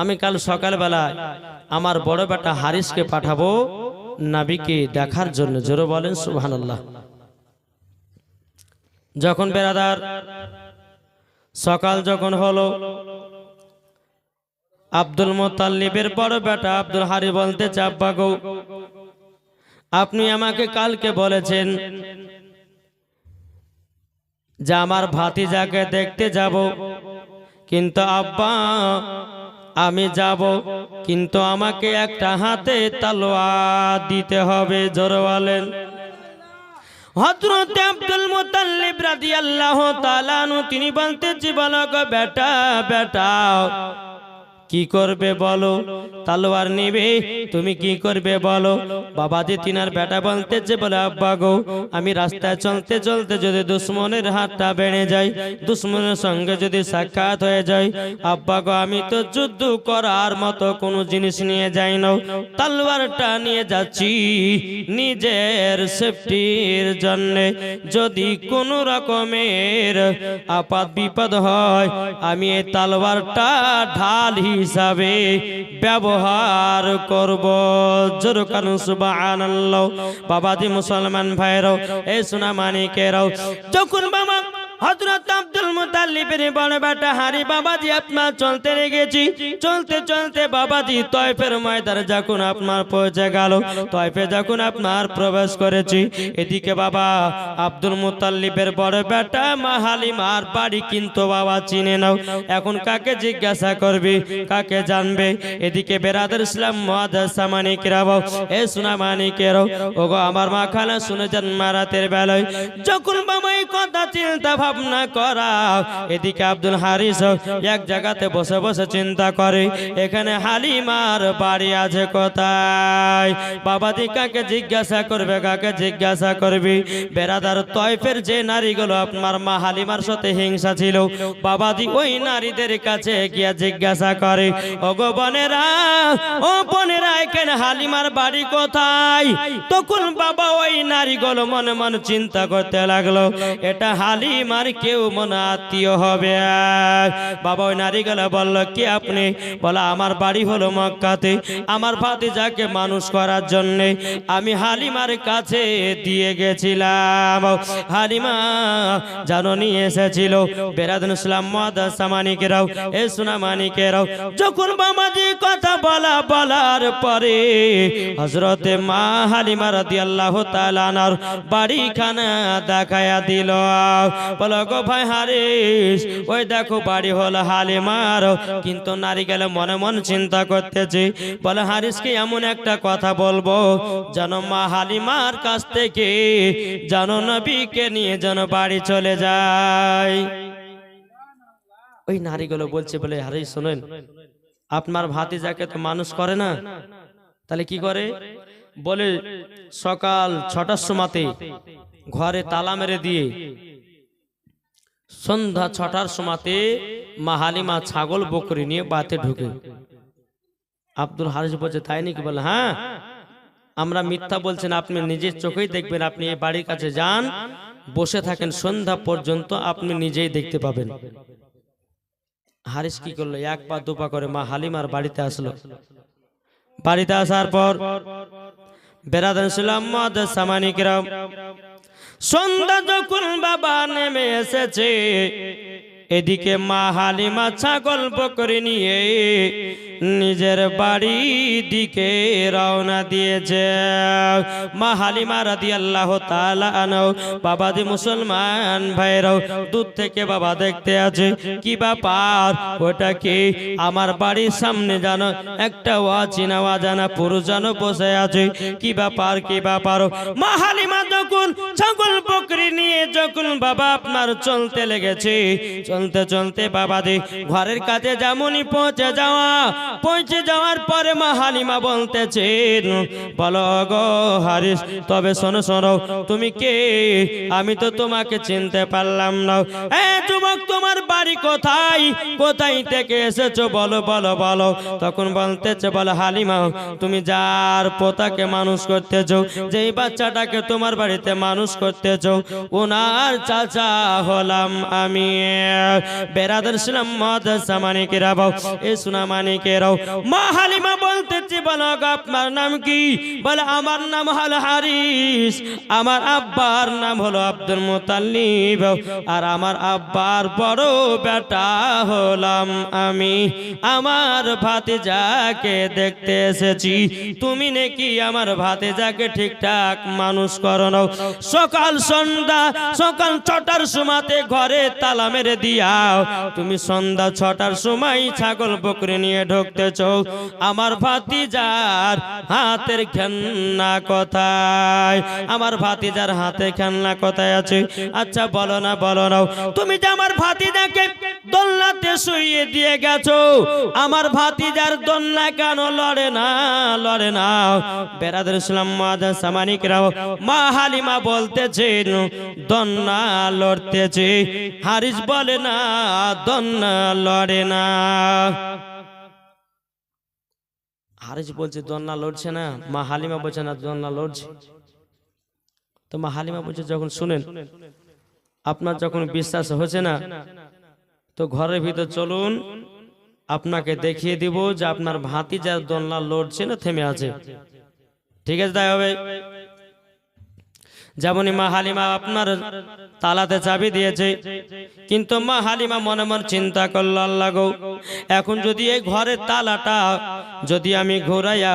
আমি কাল সকালবেলায় আমার বড় বেটা হারিসকে পাঠাবো নাবিকে দেখার জন্য। জোরে বলেন, সুবহানাল্লাহ। যখন বেরাদার, সকাল যখন হলো, আব্দুল মোতাল্লিবের বড় বেটা আব্দুল হারি বলতে চাব্বা গো, আপনি আমাকে কালকে বলেছেন যে আমার ভাতিজাকে দেখতে যাব, কিন্তু আব্বা আমি যাব, কিন্তু আমাকে একটা হাতে তালোয়া দিতে হবে জোরওয়ালেন তিনি বলতে জীবন বেটা বেটা কি করবে বলো? তালোয়ার নিবে? তুমি কি করবে বলো? বাবা বাবাজি তিনার বেটা বলতেছে বলে, আব্বা গো, আমি রাস্তায় চলতে চলতে যদি দুশ্মনের হাতটা বেড়ে যায় দুশ্মনের সঙ্গে যদি সাক্ষাৎ হয়ে যায় আব্বা গো, আমি তো যুদ্ধ করার মতো কোনো জিনিস নিয়ে যাই না। তালোয়ারটা নিয়ে যাচ্ছি নিজের সেফটির জন্য। যদি কোনো রকমের আপাত বিপদ হয়, আমি এই তালোয়ারটা ঢাল হিসাবে ব্যবহার করব। জোর কারণ সুবহানাল্লাহ। বাবাজি মুসলমান ভাইরাও এই সোনা মানিকেরাও যখন বাবা হজরত আব্দুল মুতাল্লিবের বড় বেটা হারি বাবাজি আপনার চলতে লেগেছি চলতে চলতে বাবাজি তয়ফের ময়দানে যখন আপনার পৌঁছে গেল, তয়ফে যখন আপনার প্রবেশ করেছি, এদিকে বাবা আব্দুল বড় বেটা বাড়ি কিন্তু বাবা চিনে নাও। এখন কাকে জিজ্ঞাসা করবি? কাকে জানবে? এদিকে বেরাদের ইসলাম মহাদাস সামানিকেরাও এ সোনা মানিকেরও, ওগো আমার মা খানা শুনেছেন মারাতের বেলায়। যখন বাবা এই কথা চিন্তা ভাবনা করা। এদিকে আব্দুল হারিস এক জায়গাতে বসে বসে চিন্তা করে, এখানে হালিমার বাড়ি আছে কোথায়? বাবাদি কাকে জিজ্ঞাসা করবে, কাকে জিজ্ঞাসা করবি? বেরাদার তয়ফের যে নারীগুলো, আপনার মা হালিমার সাথে হিংসা ছিল বাবাদি ওই নারীদের কাছে গিয়া জিজ্ঞাসা করে ও গো বোনেরা, ও বোনেরা, এখানে হালিমার বাড়ি কোথায়? তখন বাবা ওই নারীগুলো মনে মনে চিন্তা করতে লাগল, এটা হালিমার কেউ মনে আত্মীয় হবে। বাবা ওই নারীগুলো বলল, কি আপনি? বলা, আমার বাড়ি হলো মক্কাতে। আমার ভাতিজাকে মানুষ করার জন্য আমি হালিমার কাছে দিয়ে গেছিলাম। হালিমা জানো নিয়ে এসেছিল। বেরাদুল ইসলাম মাদাসা এ সোনা মানিকেরাও। যখন বাবাজি কথা বলা, বলার পরে হজরতে মা হালিমা রাদিয়াল্লাহু তাআলা আনার বাড়িখানা দেখায়া দিল। বলো ভাই হারিস, ওই দেখো বাড়ি হলো হালিমার। কিন্তু নারী গেলে মনে মনে চিন্তা করতেছে। বলে হারিসকে এমন একটা কথা বলব? যেন মা হালিমার কাছ থেকে যেন নবীকে নিয়ে যেন বাড়ি চলে যায়। ওই নারীগুলো বলছে বলে, হারিস, শোনেন, আপনার ভাতিজাকে তো মানুষ করে না। তাহলে কি করে? বলে, সকাল ছটার সময়তে ঘরে তালা মেরে দিয়ে সন্ধ্যা ছটার সময়তে মা হালিমা ছাগল বকরি নিয়ে বাতে ঢুকে। আব্দুল হারিস বলছে, তাই নাকি? বলে হ্যাঁ আমরা মিথ্যা বলছেন আপনি নিজের চোখেই দেখবেন, আপনি এই বাড়ির কাছে যান, বসে থাকেন, সন্ধ্যা পর্যন্ত আপনি নিজেই দেখতে পাবেন। হারিস কি করল? এক পা দুপা করে মা হালিমার বাড়িতে আসলো। বাড়িতে আসার পর বেরাদান ছিলাম সামানিকরাম সন্ধ্যা যখন বাবা নেমে এসেছে এদিকে মা হালিমা ছাগল বকরি নিয়ে নিজের বাড়ি দিকে রওনা দিয়েছে। মা হালিমা রাদি আল্লাহ আনো বাবাদি মুসলমান ভাইরাও, দূর থেকে বাবা দেখতে আছে। কি ব্যাপার? ওটা কি আমার বাড়ির সামনে জানো একটা অচিনা অজানা পুরুষ যেন বসে আছে? কি ব্যাপার কি ব্যাপার? মা হালিমা যখন ছাগল বকরি নিয়ে যখন বাবা আপনার চলতে লেগেছে চলতে চলতে বাবা দি ঘরের কাছে যেমনই পৌঁছে যাওয়া, পৌঁছে যাওয়ার পরে মা হালিমা বলতেছেন, বলো গো হারিস, তবে শোনো শোনো, তুমি কে? আমি তো তোমাকে চিনতে পারলাম না। এ যুবক, তোমার বাড়ি কোথায়? কোথায় থেকে এসেছ? বলো বলো বলো। তখন বলতেছে, বলো, হালিমা, তুমি যার পোতাকে মানুষ করতেছো, যেই বাচ্চাটাকে তোমার বাড়িতে মানুষ করতেছো, ওনার চাচা হলাম আমি। বেরাদার ছিলাম মদ সামানিকে রাবাও এ সুনা মানিকে রাও। মা হালিমা বলতেছি বলো আপনার নাম কি? বলে, আমার নাম হারিস, আমার আব্বার নাম হলো আব্দুল আর আমার আব্বার বড় বেটা হলাম আমি। আমার দেখতে এসেছি, তুমি নাকি আমার ভাতিজাকে ঠিকঠাক মানুষ করো। সকাল সন্ধ্যা, সকাল ছটার সময়তে ঘরে তালা মেরে দিয়াও তুমি সন্ধ্যা ছটার সময় ছাগল বকরি নিয়ে ঢুকতে চৌ আমার ভাতিজার হাতের খেলনা কথায়? আমার ভাতিজার হাতে খেলনা কথায় আছে? আচ্ছা বলো না বলো না। তুমি যে আমার ভাতিজাকে দোলনাতে শুইয়ে দিয়ে গেছো। আমার ভাতিজার দোলনা কেন লড়ে না লড়ে না? বেরাদের ইসলাম সামানিকরাও মা হালিমা বলতেছে দন্না লড়তেছে। হারিস বলে, না দন্না লড়ে না। হারিস বলছে দন্না লড়ছে না। মা হালিমা বলছে, না দন্না লড়ছে। তো মা হালিমা বলছে, যখন শুনেন, আপনার যখন বিশ্বাস হচ্ছে না তো ঘরের ভিতরে চলুন, আপনাকে দেখিয়ে দিব যে আপনার ভাতি যা দোলনা লড়ছে না থেমে আছে। ঠিক আছে, তাই হবে। যেমনই মা হালিমা আপনার তালাতে চাবি দিয়েছে, কিন্তু মা হালিমা মনে মনে চিন্তা করল, আল্লাহ গো, এখন যদি এই ঘরের তালাটা, যদি আমি ঘোরাইয়া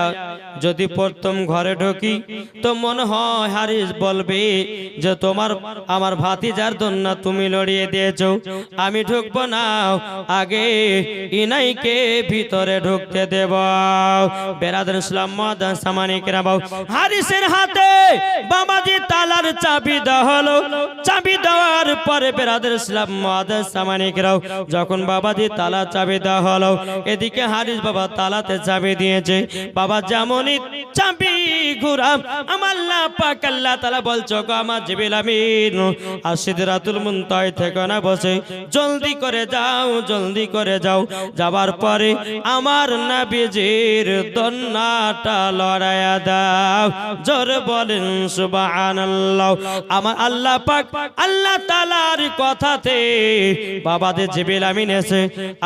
যদি প্রথম ঘরে ঢুকি, তো মনে হয় হারিস বলবে যে তোমার, আমার ভাতি ভাতিজার দন্না তুমি লড়িয়ে দিয়েছ, আমি ঢুকবো না, আগে ইনাইকে ভিতরে ঢুকতে দেব। বেরাদার ইসলাম হারিসের হাতে বাবাজি তালার চাবি দেওয়া হলো। চাবি দেওয়ার পরে বেরাদার ইসলাম মাদান সামানিকরাও যখন বাবাজি তালা চাবি দেওয়া হলো, এদিকে হারিস বাবা তালাতে চাবি দিয়েছে। বাবা, যেমনই চাবি ঘুরাম আমার পাক আল্লাহ তালা বলছো, গো আমার জিবিল আমিন আর সিদরাতুল মুনতায় থেকে না বসে। জলদি করে যাও, জলদি করে যাও। যাবার পরে আমার নাবিজির দন্নাটা লড়াইয়া দাও। জোর বলেন, সুবহানাল্লাহ। আমার আল্লাহ পাক, আল্লাহ তাআলার কথাতে বাবাদের জিবিল আমিন এসে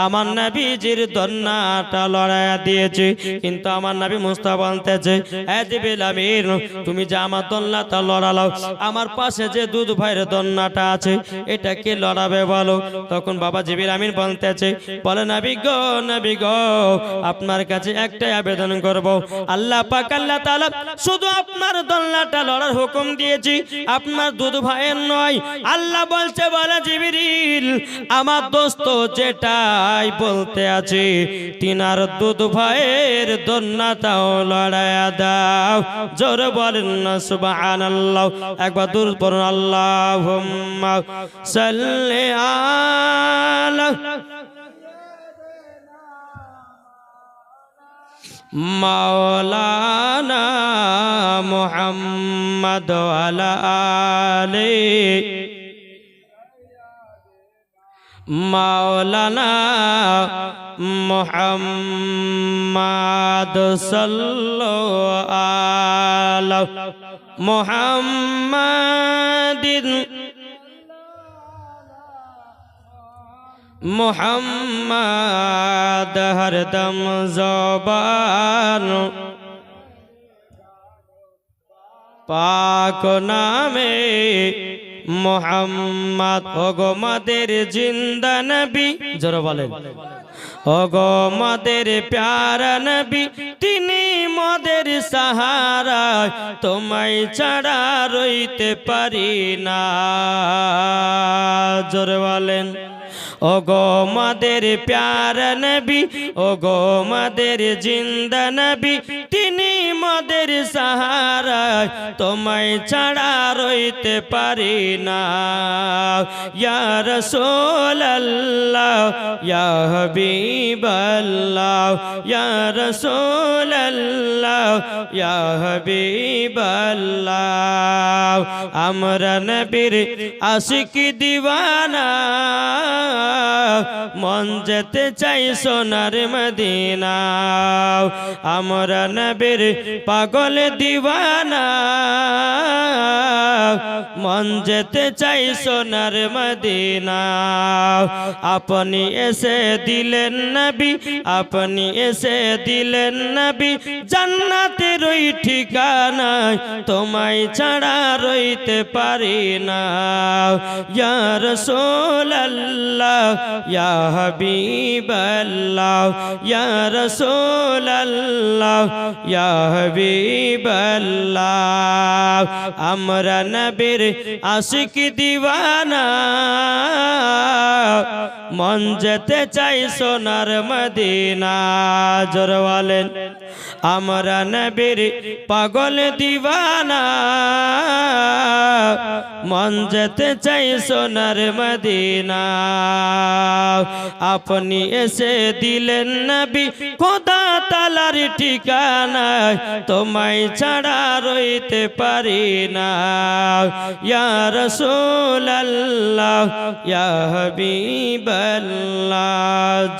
আমার নাবিজির দন্নাটা লড়াইয়া দিয়েছে। কিন্তু আমার নবী মুস্তাফা বলতেছে, এ জিবিল আমিন, তুমি যে আমার দন্নাটা লড়ালাও, আমার পাশে যে দুধ ভাইয়ের দন্নাটা আছে, এটা কে লড়াবে বলো? তখন বাবা জিবির আমিন বলতেছে, বলে নবী গো নবী গো, আপনার কাছে একটাই আবেদন করব। আল্লাহ পাক, আল্লাহ তাআলা শুধু আপনার দন্নাটা লড়ার হুকুম দিয়েছি। আপনার দুধ ভাইয়ের নয়। আল্লাহ বলছে, বলে জিবিরিল, আমার দোস্ত যেটাই বলতে আছে, তিনার দুধ ভাইয়ের দন্নাটাও লড়াইয়া দাও। জোর বলেন না, সুবহানাল্লাহ। একবার দূর পড়ুন, আল্লাহুম্মা সাল্লি আলা মাওলানা মুহাম্মদ আলি মাওলানা মুহাম্মদ সাল্লাল্লাহু আলা মুহাম্মাদিন মোহাম্মদ হরদম জবান। পাক নামে মোহাম্মদ ওগমাদের জিন্দা নবী। জোর বলেন। ওগমাদের প্যার নবী, তিনি মদের সাহারা, তোমায় ছাড়া রইতে পারি না। জোর বলেন। ও গো মাদের প্যার নবী ও গো মাদের জিন্দা নবী, তিনি মাদের সাহারা, তোমায় ছাড়া রইতে পারি না। ইয়া রাসূলুল্লাহ, ইয়া হাবিবাল্লাহ, ইয়া রাসূলুল্লাহ, ইয়া হাবিবাল্লাহ। আমরা নবীর আশিক দিওয়ানা। মন যেতে চাই সোনার মদিনা। আমরা নবীর পাগল দিওয়ানা মন যেতে চাই সোনার মদিনা। আপনি এসে দিলেন নবী, আপনি এসে দিলেন নবী। জান্নাতের ওই ঠিকানা তোমায় ছাড়া রইতে পারি না। ইয়া রাসূলুল্লাহ ইয়া হাবিবাল্লাহ, ইয়া রাসূলুল্লাহ, ইয়া হাবিবাল্লাহ। আমরা নবীর আশিক দিওয়ানা, মন যেতে চাই সোনার মদিনা। জোর বলেন। আমরা নবীর পাগল দিওয়ানা। মন যেতে চাই সোনার মদিনা। আপনি এসে দিলেন নবী খোদা তালার ঠিকানায় তোমায় ছাড়া রইতে পারি না। ইয়া রাসূলুল্লাহ, ইয়া হাবিবাল্লাহ।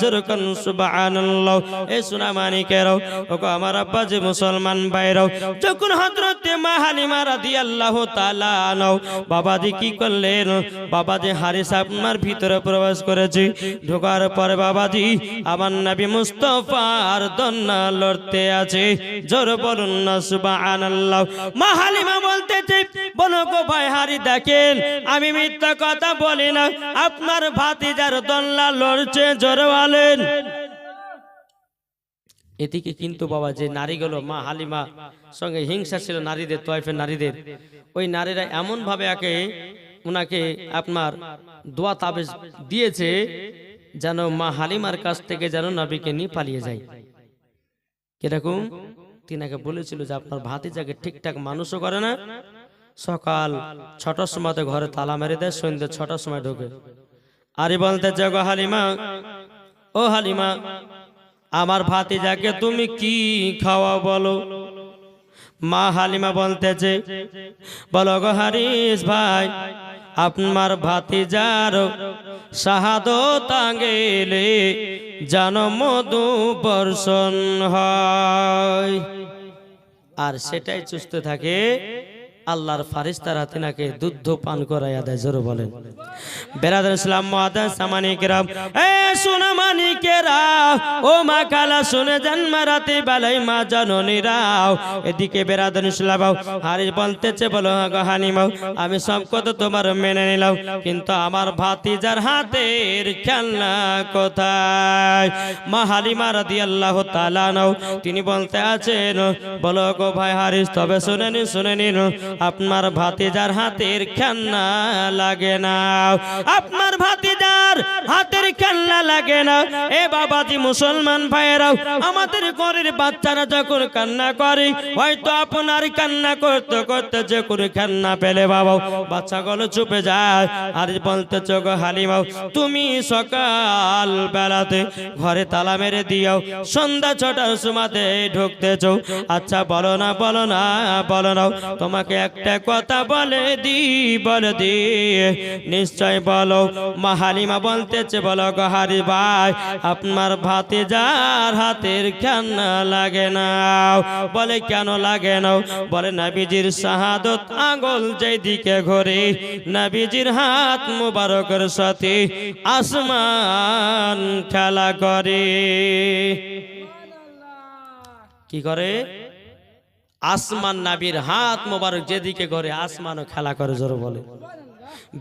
জরকান সুবহানাল্লাহ। এ সোনা মানিকেরাও, ওগো আমার আব্বা যে মুসলমান ভাইরাও, যখন হযরতে মা হালিমা রাদিয়াল্লাহু তাআলা আনও বাবাজি কি করলেন? বাবা বাবাজি হারিস আপনার ভিতরে প্রবেশ করেছে। ঢোকার পরে বাবাজি, আমার নবী মুস্তফার দন্না লড়তে আছে। জোর বলুন না, সুবহানাল্লাহ। মা হালিমা বলতেছে, বলো গো ভাই হারি, দেখেন, আমি মিথ্যা কথা বলি না। আপনার ভাতিজার দন্না লড়ছে, জোর বলেন। এদিকে কিন্তু বাবা, যে নারীগুলো, মা হালিমা সঙ্গে হিংসা ছিল নারীদের তোয়াইফের নারীদের, ওই নারীরা এমন ভাবে একে ওনাকে আপনার দোয়া তাবেজ দিয়েছে যেন মা হালিমার কাছ থেকে যেন নবীকে নিয়ে পালিয়ে যায়। কীরকম? তিনাকে বলেছিল যে আপনার ভাতি ভাতিজাকে ঠিকঠাক মানুষও করে না। সকাল ছটার সময় ঘরে তালা মেরে দেয়, সন্ধ্যে ছটার সময় ঢোকে। আরে বলতে জগ হালিমা, ও হালিমা আমার ভাতিজাকে তুমি কি খাওয়া বলো? মা হালিমা বলতেছে, বলো গো হারিস ভাই, আপনার ভাতিজার শাহাদত আঙ্গেলে জান মধু বর্ষণ হয়। আর সেটাই চুষ্ট থাকে আল্লাহর ফারিস্তার হাতে নাকে দুধ পান করাইয়া দেয়, জোর বলেন। বেরাদার ইসলাম মহাদান সামানিকেরাম এ মানিকেরা ও মা শুনে মা এদিকে বলতেছে, বলো মাও আমি সব কথা তোমার মেনে নিলাম, কিন্তু আমার ভাতিজার হাতের খেলনা কোথায়? মা হালিমা আল্লাহ তালা নাও তিনি বলতে আছেন, বলো গো ভাই হারিস, তবে শুনে নিন শুনে নিন আপনার ভাতিজার হাতের খেলনা লাগে না। আপনার ভাতিজার হাতের খেলনা লাগে না। এ বাবাজি মুসলমান ভাইয়েরাও, আমাদের ঘরের বাচ্চারা যখন কান্না করে, হয়তো আপনার কান্না করতে করতে যে করে খেলনা পেলে বাবা, বাচ্চাগুলো চুপে যায় আর বলতে চোখ হালিমাও, তুমি সকাল বেলাতে ঘরে তালা মেরে দিও সন্ধ্যা ছটার সময়তে ঢুকতেছ। আচ্ছা বলো না বলো না বলো না। তোমাকে একটা কথা বলে দি বলে দি। নিশ্চয় বলো মা হালিমা বলতেছে, বলো গহারি ভাই আপনার ভাতে যার হাতের কেন লাগে না। বলে, কেন লাগে না? বলে, নাবিজির শাহাদত আঙ্গল যেদিকে ঘরে, নাবিজির হাত মুবারকের সাথে আসমান খেলা করে। কি করে? আসমান নাবির হাত মোবারক যেদিকে করে আসমানও খেলা করে জোর বলে।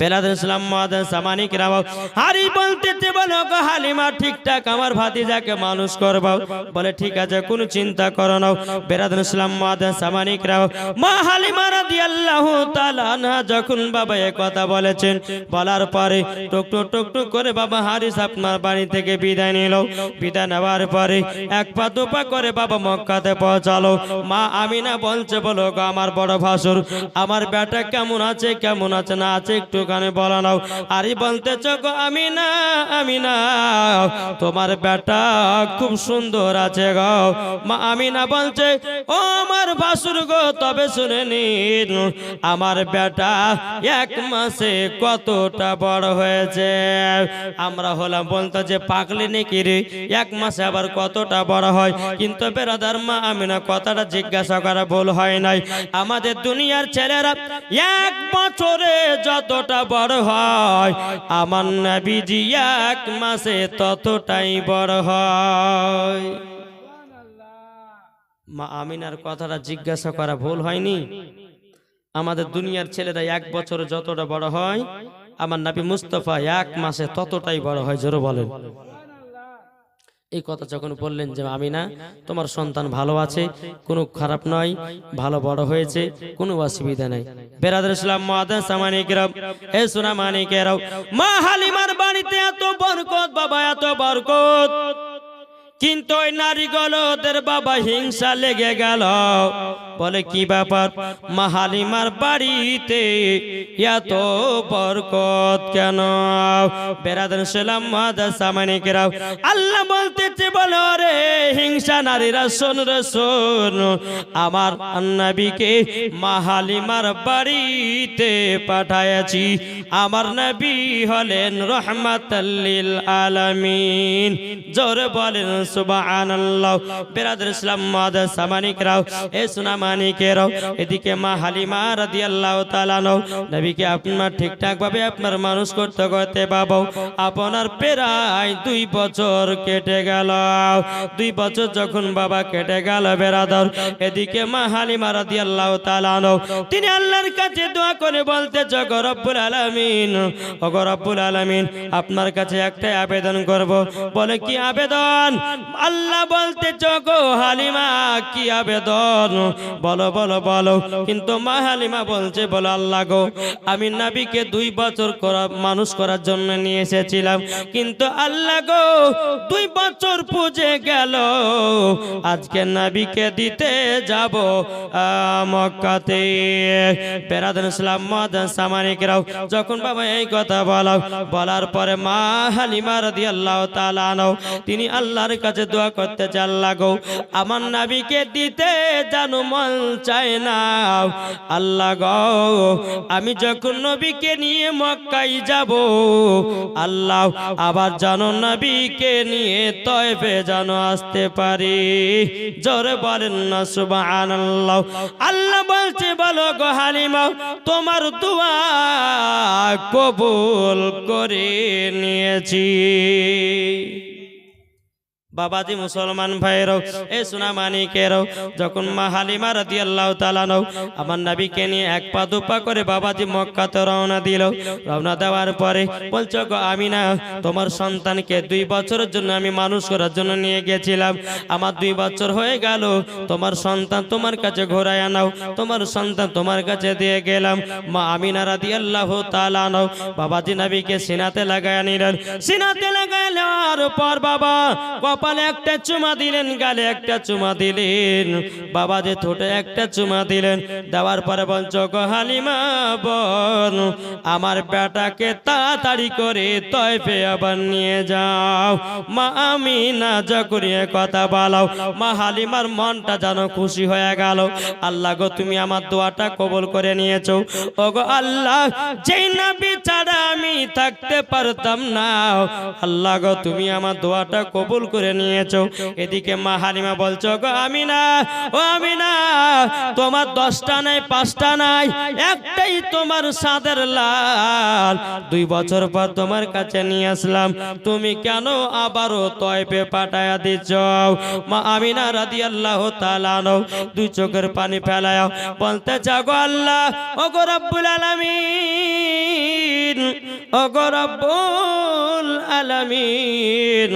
বেলাদ ইসলাম মাদান সামানিক রাও। হারি বলতে বলো গো হালিমা ঠিকঠাক আমার ভাতিজাকে মানুষ করব বলে, ঠিক আছে, কোনো চিন্তা করো না। বেলাদ ইসলাম মাদান সামানিক রাও। মা হালিমা রাদিয়াল্লাহু তাআলা আনহা যখন বাবা এ কথা বলেছেন, বলার পরে টুক টুক টুক টুক করে বাবা হারিস আপনার বাড়ি থেকে বিদায় নিল। বিদায় নেওয়ার পরে এক পা দু পা করে বাবা মক্কাতে পৌঁছালো। মা আমিনা বলছে, বলো গো আমার বড় ভাসুর, আমার বেটা কেমন আছে কেমন আছে না আছে একটুখানি বলা নাও। আরে বলতেছ গো আমি না আমি না তোমার বেটা খুব সুন্দর আছে গো। মা আমি না বলছে, ও আমার ভাসুর গো, তবে শুনে নিন, আমার বেটা এক মাসে কতটা বড় হয়েছে। আমরা হলাম বলতো যে পাকলে নাকি রে, এক মাসে আবার কতটা বড় হয়? কিন্তু বেরাদার মা আমি না কথাটা জিজ্ঞাসা করা ভুল হয় নাই। আমাদের দুনিয়ার ছেলেরা এক বছরে যতটা বড় হয়। আমার নাবিজি এক মাসে ততটাই বড় হয়। মা আমিনার কথাটা জিজ্ঞাসা করা ভুল হয়নি। আমাদের দুনিয়ার ছেলেরা এক বছরে যতটা বড় হয়, আমার নাবি মুস্তফা এক মাসে ততটাই বড় হয়, জোরে বলেন। এই কথা যখন বললেন যে আমি না তোমার সন্তান ভালো আছে কোনো খারাপ নয় ভালো বড় হয়েছে কোনো অসুবিধা নাই। বেরাদার ইসলাম মাদান সামানিকেরাও এ সোনা মানিকেরাও মা হালিমার বাড়িতে এত বরকত বাবা এত বরকত। কিন্তু ওই নারীগুলো ওদের বাবা হিংসা লেগে গেল। বলে, কি ব্যাপার? মাহালিমার বাড়িতে এত বরকত কেন? বেরাদান সালাম মাদার সামানিকেরাও আল্লাহ বলতেছে, বলো রে হিংসা নারীরা, শোন রে, শোন। আমার নবীকে মাহালিমার বাড়িতে পাঠাইছি আমার নবী হলেন রহমাতাল্লিল আলামিন। জোরে বলেন, সুবহানাল্লাহ। বেরাদার ইসলাম মাদার সামানিকরাও এ সোনা মানিকেরাও এদিকে মা হালিমা রাদিয়াল্লাহু তাআলা নও নবীকে আপনার ঠিকঠাক ভাবে আপনার মানুষ করতে করতে বাবাও আপনার প্রায় দুই বছর কেটে গেল। দুই বছর যখন বাবা কেটে গেল বেরাদার, এদিকে মা হালিমা রাদিয়াল্লাহু তাআলা নও তিনি আল্লাহর কাছে দোয়া করে বলতে জগ রব্বুল আলামিন রব্বুল আলামিন, আপনার কাছে একটাই আবেদন করব। বলে, কি আবেদন? আল্লাহ বলতে জগ হালিমা, কি আবেদন? বলো বলো বলো। কিন্তু মা হালিমা বলছে, বলো, আল্লাহ গো, আমি নাবিকে দুই বছর করা মানুষ করার জন্য নিয়ে এসেছিলাম। কিন্তু আল্লাহ গো, দুই বছর পুজে গেল। আজকে নাবিকে দিতে যাব মক্কাতে। বেরাদান ইসলাম মাদান সামানিকরাও, যখন বাবা এই কথা বলাও বলার পরে মা হালিমা রাদিয়াল্লাহু তাআলা আনহু, তিনি আল্লাহর কাছে দোয়া করতে চান লাগো আমার নাবিকে দিতে জানো মন চায় না। আল্লাহ গো, আমি যখন নবীকে নিয়ে মক্কাই যাব, আল্লাহ আবার জানো নবীকে নিয়ে তয়ফে জানো আসতে পারি। জোরে বলেন না, সুবহানাল্লাহ। আল্লাহ বলছে, বলো গো হালিমা, তোমার দোয়া কবুল করে নিয়েছি। বাবাজি মুসলমান ভাইয়েরও, এ সোনা মানিকেরও যখন মা হালিমা রাদি আল্লাহ তালানো আমার নাবিকে নিয়ে এক পা দুপা করে বাবাজি মক্কাতে রওনা দিল। রওনা দেওয়ার পরে বলছো, গো আমি না তোমার সন্তানকে দুই বছরের জন্য আমি মানুষ করার জন্য নিয়ে গেছিলাম। আমার দুই বছর হয়ে গেল, তোমার সন্তান তোমার কাছে ঘোরায় আনাও, তোমার সন্তান তোমার কাছে দিয়ে গেলাম। মা আমিনা রাদি আল্লাহ তালানো বাবাজি নাবিকে সিনাতে লাগায় নিলেন। সিনাতে লাগায় নেওয়ার পর বাবা কপালে একটা চুমা দিলেন, গালে একটা চুমা দিলেন, বাবা যে ঠোঁটে একটা চুমা দিলেন, দেওয়ার পরে গো হালিমা বল আমার বেটাকে তাড়াতাড়ি করে তয়ফে আবার নিয়ে যাও। মা আমি না যকরিয়ে কথা বলাও, মা হালিমার মনটা যেন খুশি হয়ে গেল। আল্লাহ গো, তুমি আমার দোয়াটা কবল করে নিয়েছো। ও গো আল্লাহ, যেই না ছাড়া আমি থাকতে পারতাম না। আল্লাহ গো, তুমি আমার দোয়াটা কবুল করে নিয়েছো। এদিকে মা হালিমা বলছো গো আমি না ও আমি না তোমার দশটা নাই, পাঁচটা নাই, একটাই তোমার সাদের লাল। দুই বছর পর তোমার কাছে নিয়ে আসলাম। তুমি কেন আবারও তয়পে পাঠায়া দিচ্ছ? মা আমিনা রাদি আল্লাহ তালানো দুই চোখের পানি ফেলায় বলতে চাগো আল্লাহ ও গো রব্বুল আলামিন আলামিন অগরবুল আলামিন।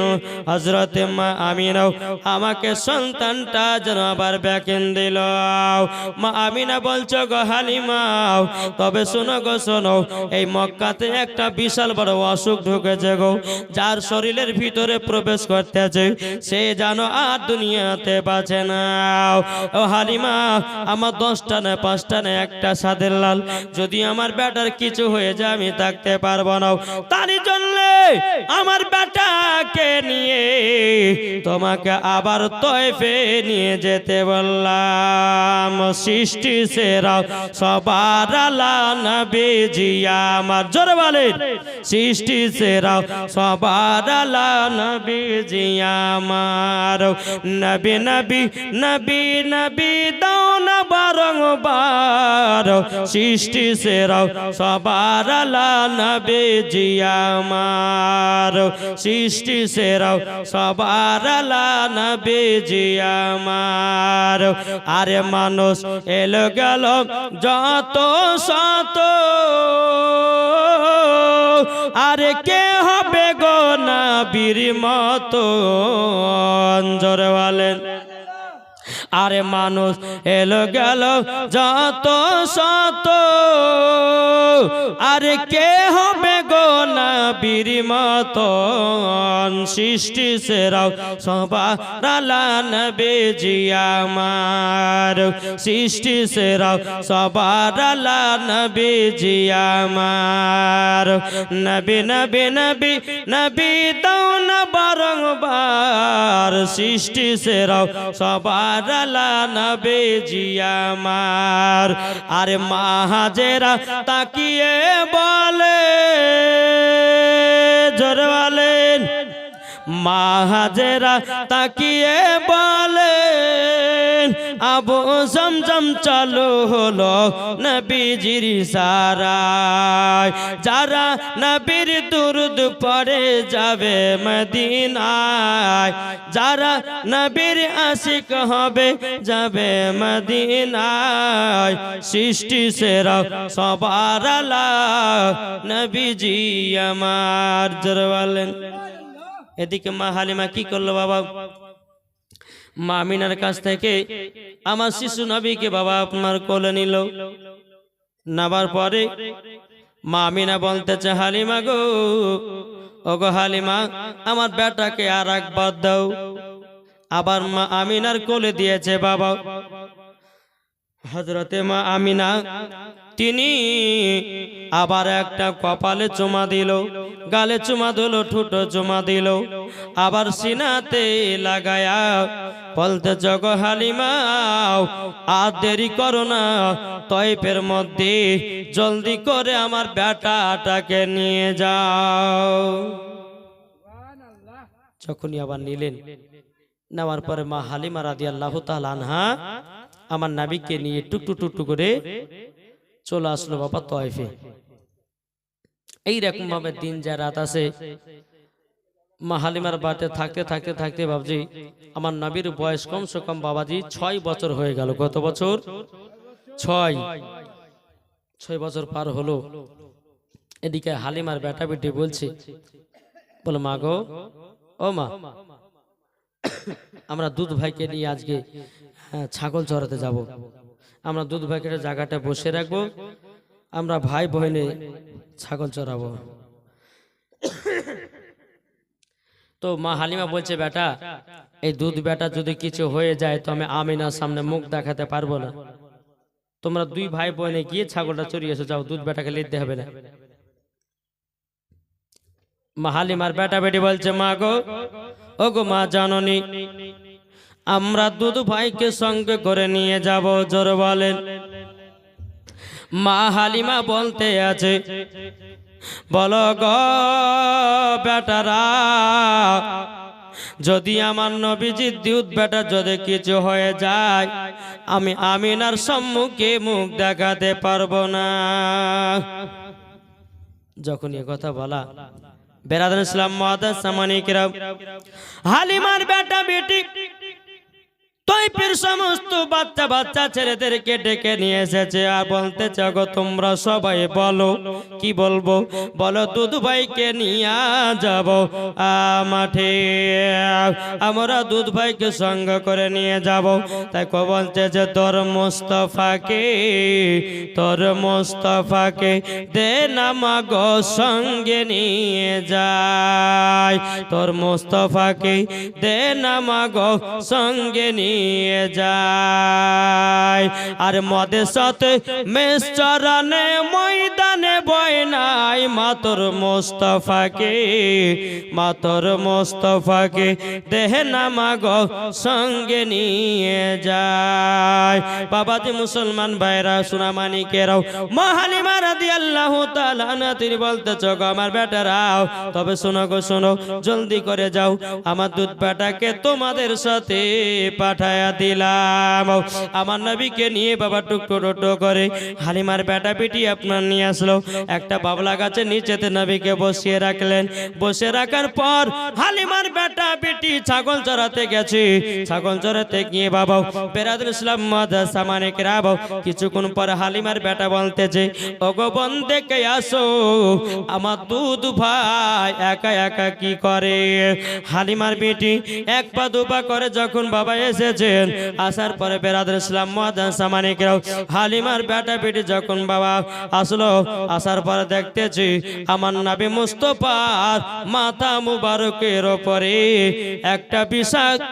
হজরতে মা আমিনাও, আমাকে সন্তানটা যেন আবার ব্যাকেন দিল। মা, আমিনা বলছো গো হালিমাও তবে শোনো গো, শোনো, এই মক্কাতে একটা বিশাল বড় অসুখ ঢুকেছে গো, যার শরীরের ভিতরে প্রবেশ করতেছে, সে যেন আর দুনিয়াতে বাঁচে না। ও হালিমা, আমার দশটা না, পাঁচটা না, একটা সাদের লাল, যদি আমার ব্যাটার কিছু হয়ে যায়, আমি থাকতে পারব না। তারই জন্য আমার বেটাকে নিয়ে তোমাকে আবার তয়ফে নিয়ে যেতে বললাম। সৃষ্টি সেরা সবার আলা নবী জিয়া আমার। জোরে বলেন, সৃষ্টি সেরা সবার আলা নবী জিয়া আমার। নবী নবী নবী নবী, দাও না বারংবার। সৃষ্টি সেরা সবার আলা নবী জিয়া আমার। সৃষ্টি সেরা সবার আলা নবী জিয়া আমার। আরে মানুষ এলো গেল যত শত। আরে কে হবে গো না বীর মতো? জোরে বলেন আরে মানুষ এলো গেল যত শত। আরে কে হবে গো না বীর মতন? সৃষ্টি সেরাও সবার নবে জিয়ামার সৃষ্টি সেরাও সবার নবে, নবী নবী নবী দাও না বারংবার সৃষ্টি সেরাও, সবার আলা নবে জিয়ামার আরে মাহাজেরা তাকিয়ে বলে, জোরে বলেন। মাহাজেরা তাকিয়ে আবু জমজম চালু হলো নবীজির সারায়। যারা নবীর দুরুদ পড়ে যাবে মদিনায়, যারা নবীর আশিক হবে যাবে মদিনায়। সৃষ্টি সেরা সবার নবীজি আমার। জোরে বলেন। এদিকে মা হালিমা কি করল বাবা? মা আমিনার কাছ থেকে আমার শিশু নবীকে বাবা আপনার কোলে নিল। নাবার পরে মা আমিনা বলতেছে, হালিমা গো ও গো হালিমা, আমার বেটাকে আর একবার দাও। আবার মা আমিনার কোলে দিয়েছে, বাবা হজরতে মা আমিনা তিনি আবার একটা কপালে চুমা দিল গালে চুমা দিল ঠুটো চুমা দিল। আবার সিনাতে লাগায়া বলতে জগ হালিমাও আর দেরি করো না তয়পের মধ্যে জলদি করে আমার বেটাটাকে নিয়ে যাও। যখনই আবার নিলেন নেওয়ার পরে মা হালিমা রাদি আল্লাহ আনহা আমার নাবিকে নিয়ে টুকটু টুকটু করে চলে আসলো বাবা তয়ফে। এইরকম ভাবে দিন যা রাত আছে মা হালিমার বাড়িতে থাকতে থাকতে থাকতে বাবজি আমার নবীর বয়স কমসে কম বাবাজি ছয় বছর হয়ে গেল। কত বছর? ছয়। ছয় বছর পার হলো। এদিকে হালিমার বেটা বেটি বলছে বলো মা গো ও মা আমরা দুধ ভাইকে নিয়ে আজকে হ্যাঁ, ছাগল চড়াতে যাব। আমরা দুধ একটা জায়গাটা বসে রাখব। আমরা ভাই বহিনে ছাগল চড়াবো। তো মা হালিমা বলছে, বেটা, এই দুধ বেটা যদি কিছু হয়ে যায় তো আমি আমিনার সামনে মুখ দেখাতে পারব না। তোমরা দুই ভাই বোনে গিয়ে ছাগলটা চড়িয়ে এসো, যাও, দুধ বেটাকে লিখতে হবে না। মা হালিমার বেটা বেটি বলছে, মা গো ও গো মা জাননি আমরা দুধ ভাইকে সঙ্গে করে নিয়ে যাব, জোর বলেন। মা হালিমা বলতে আছে, বলো গো যদি আমার নবীজির দুধ বেটা যদি কিছু হয়ে যায়, আমি আমিনার সম্মুখে মুখ দেখাতে পারব না। যখন এ কথা বলা বেরাদান ইসলাম মহাদাস সামানিকরাম হালিমার বেটা বেটি তৈপির সমস্ত বাচ্চা বাচ্চা ছেলেদেরকে ডেকে নিয়ে এসেছে। আর বলতে চাগো তোমরা সবাই বলো, কি বলব? বলো দুধ ভাইকে নিয়ে যাব মাঠে। আমরা দুধ ভাইকে সঙ্গ করে নিয়ে যাব। তাই কো বলছে যে, তোর মোস্তফাকে তোর মোস্তফাকে দে নামাগ সঙ্গে নিয়ে যায়। তোর মোস্তফাকে দে নামাগ সঙ্গে নিয়ে যায়। আর মদের সাথে চরানে ময়দানে বয় নাই মাতর মোস্তফাকে মাতর মোস্তফাকে দেহ নামাগ সঙ্গে নিয়ে যায়। বাবাজি মুসলমান ভাইরা সুনামানিকেরাও মহালিমা রাদি আল্লাহ তিনি বলতে চোখ আমার বেটারাও, তবে শোনো গো, শোনো, জলদি করে যাও। আমার দুধ বেটাকে তোমাদের সাথে পাঠায়া দিলাম। আমার নবীকে নিয়ে বাবা টুকটো টোটো করে হালিমার বেটা বেটি আপনার নিয়ে আসলো। একটা বাবলা গাছের নিচেতে নবীকে বসিয়ে রাখলেন। বসে রাখার পর হালিমার বেটা বেটি ছাগল চড়াতে গেছে। ছাগল চড়াতে গিয়ে বাবা, বেরাদুল ইসলাম মাদার সামানে কেরাবো কিছুক্ষণ পর হালিমার বেটা বলতেছে, ওগো বন্দে কে আসো? আমার দুধ ভাই একা একা কি করে? হালিমার বেটি এক পা দু পা করে যখন বাবা এসেছেন আসার পরে বেরাদ ইসলাম মহাদান সামানিকরাও হালিমার বেটা বেটি যখন বাবা আসলো, আসার পরে দেখতেছি আমার নাবি মুস্তফার মাথা মুবারকের ওপরে একটা বিষাক্ত